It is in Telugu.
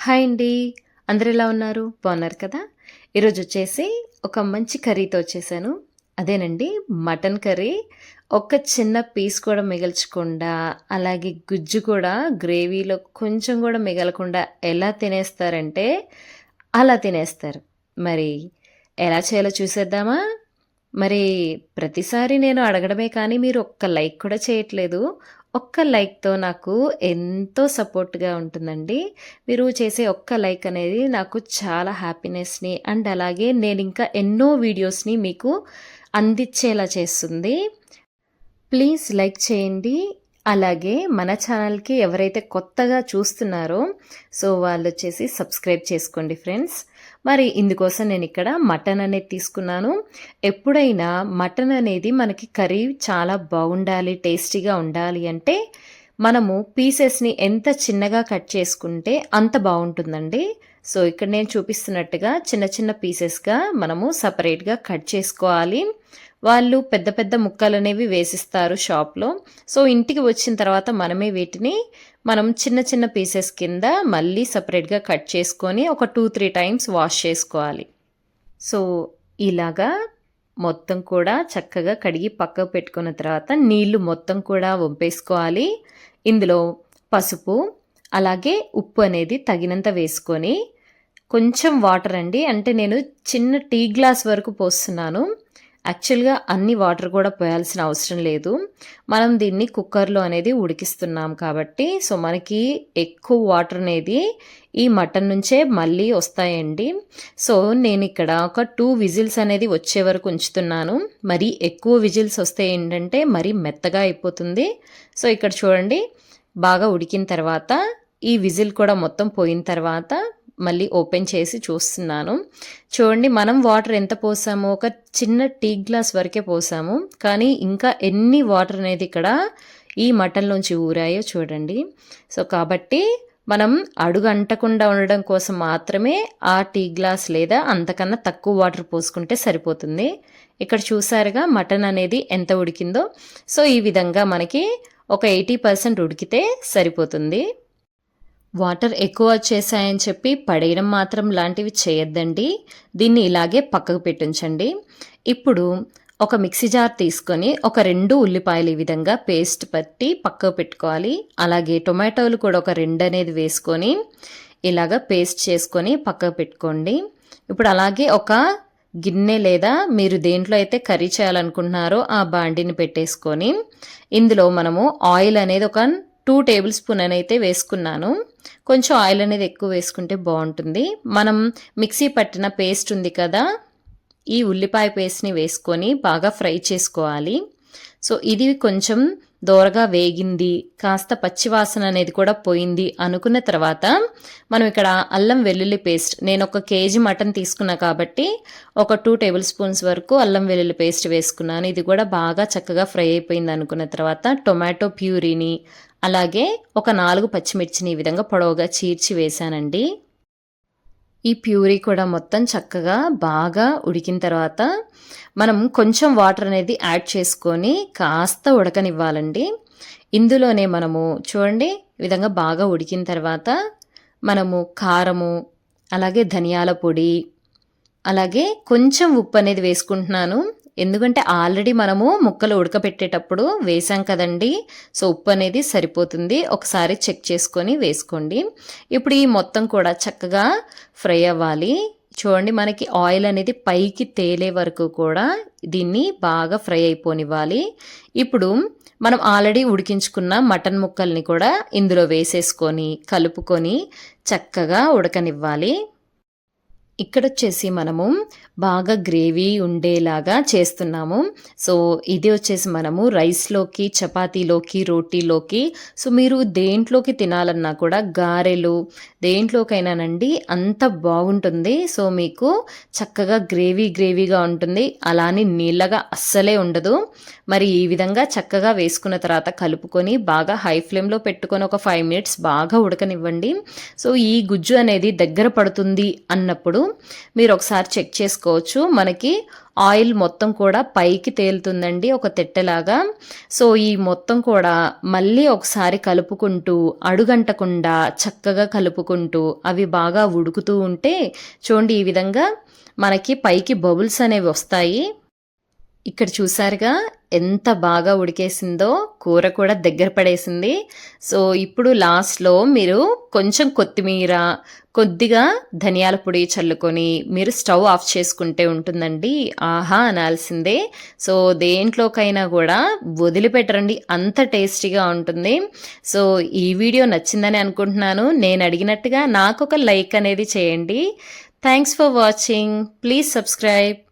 హాయ్ అండి. అందరు ఎలా ఉన్నారు? బాగున్నారు కదా? ఈరోజు వచ్చేసి ఒక మంచి కర్రీతో వచ్చేసాను. అదేనండి మటన్ కర్రీ. ఒక చిన్న పీస్ కూడా మిగల్చకుండా అలాగే గుజ్జు కూడా గ్రేవీలో కొంచెం కూడా మిగలకుండా ఎలా తినేస్తారంటే అలా తినేస్తారు. మరి ఎలా చేయాలో చూసేద్దామా? మరి ప్రతిసారి నేను అడగడమే కానీ మీరు ఒక్క లైక్ కూడా చేయట్లేదు. ఒక్క లైక్తో నాకు ఎంతో సపోర్ట్గా ఉంటుందండి. మీరు చేసే ఒక్క లైక్ అనేది నాకు చాలా హ్యాపీనెస్ని అండ్ అలాగే నేను ఇంకా ఎన్నో వీడియోస్ని మీకు అందించేలా చేస్తుంది. ప్లీజ్ లైక్ చేయండి. అలాగే మన ఛానల్కి ఎవరైతే కొత్తగా చూస్తున్నారో సో వాళ్ళు వచ్చేసి సబ్స్క్రైబ్ చేసుకోండి ఫ్రెండ్స్. మరి ఇందుకోసం నేను ఇక్కడ మటన్ అనేది తీసుకున్నాను. ఎప్పుడైనా మటన్ అనేది మనకి కర్రీ చాలా బాగుండాలి టేస్టీగా ఉండాలి అంటే మనము పీసెస్ని ఎంత చిన్నగా కట్ చేసుకుంటే అంత బాగుంటుందండి. సో ఇక్కడ నేను చూపిస్తున్నట్టుగా చిన్న చిన్న పీసెస్గా మనము సపరేట్గా కట్ చేసుకోవాలి. వాళ్ళు పెద్ద పెద్ద ముక్కలు అనేవి వేసిస్తారు షాప్లో. సో ఇంటికి వచ్చిన తర్వాత మనమే వీటిని మనం చిన్న చిన్న పీసెస్ కింద మళ్ళీ సపరేట్గా కట్ చేసుకొని ఒక టూ త్రీ టైమ్స్ వాష్ చేసుకోవాలి. సో ఇలాగా మొత్తం కూడా చక్కగా కడిగి పక్కకు పెట్టుకున్న తర్వాత నీళ్ళు మొత్తం కూడా వంపేసుకోవాలి. ఇందులో పసుపు అలాగే ఉప్పు అనేది తగినంత వేసుకొని కొంచెం వాటర్ అండి. అంటే నేను చిన్న టీ గ్లాస్ వరకు పోస్తున్నాను. యాక్చువల్గా అన్ని వాటర్ కూడా పోయాల్సిన అవసరం లేదు. మనం దీన్ని కుక్కర్లో అనేది ఉడికిస్తున్నాం కాబట్టి సో మనకి ఎక్కువ వాటర్ అనేది ఈ మటన్ నుంచే మళ్ళీ వస్తాయండి. సో నేను ఇక్కడ ఒక టూ విజిల్స్ అనేది వచ్చే వరకు ఉంచుతున్నాను. మరి ఎక్కువ విజిల్స్ వస్తే ఏంటంటే మరీ మెత్తగా అయిపోతుంది. సో ఇక్కడ చూడండి బాగా ఉడికిన తర్వాత ఈ విజిల్ కూడా మొత్తం పోయిన తర్వాత మళ్ళీ ఓపెన్ చేసి చూస్తున్నాను. చూడండి మనం వాటర్ ఎంత పోసామో? ఒక చిన్న టీ గ్లాస్ వరకే పోసాము. కానీ ఇంకా ఎన్ని వాటర్ అనేది ఇక్కడ ఈ మటన్లోంచి ఊరాయో చూడండి. సో కాబట్టి మనం అడుగు అంటకుండా ఉండడం కోసం మాత్రమే ఆ టీ గ్లాస్ లేదా అంతకన్నా తక్కువ వాటర్ పోసుకుంటే సరిపోతుంది. ఇక్కడ చూసారుగా మటన్ అనేది ఎంత ఉడికిందో. సో ఈ విధంగా మనకి ఒక ఎయిటీ పర్సెంట్ ఉడికితే సరిపోతుంది. వాటర్ ఎక్కువ వచ్చేసాయని చెప్పి పడేయడం మాత్రం లాంటివి చేయొద్దండి. దీన్ని ఇలాగే పక్కకు పెట్టించండి. ఇప్పుడు ఒక మిక్సీ జార్ తీసుకొని ఒక రెండు ఉల్లిపాయలు ఈ విధంగా పేస్ట్ పట్టి పక్కకు పెట్టుకోవాలి. అలాగే టొమాటోలు కూడా ఒక రెండు అనేది వేసుకొని ఇలాగ పేస్ట్ చేసుకొని పక్కకు పెట్టుకోండి. ఇప్పుడు అలాగే ఒక గిన్నె లేదా మీరు దేంట్లో అయితే కర్రీ చేయాలనుకుంటున్నారో ఆ బాండిని పెట్టేసుకొని ఇందులో మనము ఆయిల్ అనేది ఒక టూ టేబుల్ స్పూన్ అని అయితే వేసుకున్నాను. కొంచెం ఆయిల్ అనేది ఎక్కువ వేసుకుంటే బాగుంటుంది. మనం మిక్సీ పట్టిన పేస్ట్ ఉంది కదా ఈ ఉల్లిపాయ పేస్ట్ని వేసుకొని బాగా ఫ్రై చేసుకోవాలి. సో ఇది కొంచెం దోరగా వేగింది కాస్త పచ్చివాసన అనేది కూడా పోయింది అనుకున్న తర్వాత మనం ఇక్కడ అల్లం వెల్లుల్లి పేస్ట్ నేను ఒక కేజీ మటన్ తీసుకున్నా కాబట్టి ఒక టూ టేబుల్ స్పూన్స్ వరకు అల్లం వెల్లుల్లి పేస్ట్ వేసుకున్నాను. ఇది కూడా బాగా చక్కగా ఫ్రై అయిపోయింది అనుకున్న తర్వాత టొమాటో ప్యూరీని అలాగే ఒక నాలుగు పచ్చిమిర్చిని ఈ విధంగా పొడవుగా చీర్చి వేశానండి. ఈ ప్యూరీ కూడా మొత్తం చక్కగా బాగా ఉడికిన తర్వాత మనం కొంచెం వాటర్ అనేది యాడ్ చేసుకొని కాస్త ఉడకనివ్వాలండి. ఇందులోనే మనము చూడండి ఈ విధంగా బాగా ఉడికిన తర్వాత మనము కారము అలాగే ధనియాల పొడి అలాగే కొంచెం ఉప్పు అనేది వేసుకుంటున్నాను. ఎందుకంటే ఆల్రెడీ మనము ముక్కలు ఉడకబెట్టేటప్పుడు వేసాం కదండి. సో ఉప్పు అనేది సరిపోతుంది. ఒకసారి చెక్ చేసుకొని వేసుకోండి. ఇప్పుడు ఈ మొత్తం కూడా చక్కగా ఫ్రై అవ్వాలి. చూడండి మనకి ఆయిల్ అనేది పైకి తేలే వరకు కూడా దీన్ని బాగా ఫ్రై అయిపోనివ్వాలి. ఇప్పుడు మనం ఆల్రెడీ ఉడికించుకున్న మటన్ ముక్కల్ని కూడా ఇందులో వేసేసుకొని కలుపుకొని చక్కగా ఉడకనివ్వాలి. ఇక్కడ వచ్చేసి మనము బాగా గ్రేవీ ఉండేలాగా చేస్తున్నాము. సో ఇది వచ్చేసి మనము రైస్లోకి చపాతీలోకి రోటీలోకి. సో మీరు దేంట్లోకి తినాలన్నా కూడా గారెలు దేంట్లోకైనానండి అంత బాగుంటుంది. సో మీకు చక్కగా గ్రేవీ గ్రేవీగా ఉంటుంది. అలానే నీళ్ళగా అస్సలే ఉండదు. మరి ఈ విధంగా చక్కగా వేసుకున్న తర్వాత కలుపుకొని బాగా హై ఫ్లేమ్లో పెట్టుకొని ఒక ఫైవ్ మినిట్స్ బాగా ఉడకనివ్వండి. సో ఈ గుజ్జు అనేది దగ్గర పడుతుంది అన్నప్పుడు మీరు ఒకసారి చెక్ చేసుకోవచ్చు. మనకి ఆయిల్ మొత్తం కూడా పైకి తేలుతుందండి ఒక తెట్టెలాగా. సో ఈ మొత్తం కూడా మళ్ళీ ఒకసారి కలుపుకుంటూ అడుగంటకుండా చక్కగా కలుపుకుంటూ అవి బాగా ఉడుకుతూ ఉంటే చూడండి ఈ విధంగా మనకి పైకి బబుల్స్ అనేవి వస్తాయి. ఇక్కడ చూసారుగా ఎంత బాగా ఉడికేసిందో కూర కూడా దగ్గర పడేసింది. సో ఇప్పుడు లాస్ట్లో మీరు కొంచెం కొత్తిమీర కొద్దిగా ధనియాల పొడి చల్లుకొని మీరు స్టవ్ ఆఫ్ చేసుకుంటే ఉంటుందండి. ఆహా అనాల్సిందే. సో దేంట్లోకైనా కూడా వదిలిపెట్టరండి. అంత టేస్టీగా ఉంటుంది. సో ఈ వీడియో నచ్చిందని అనుకుంటున్నాను. నేను అడిగినట్టుగా నాకు ఒక లైక్ అనేది చేయండి. Thanks for watching. Please subscribe.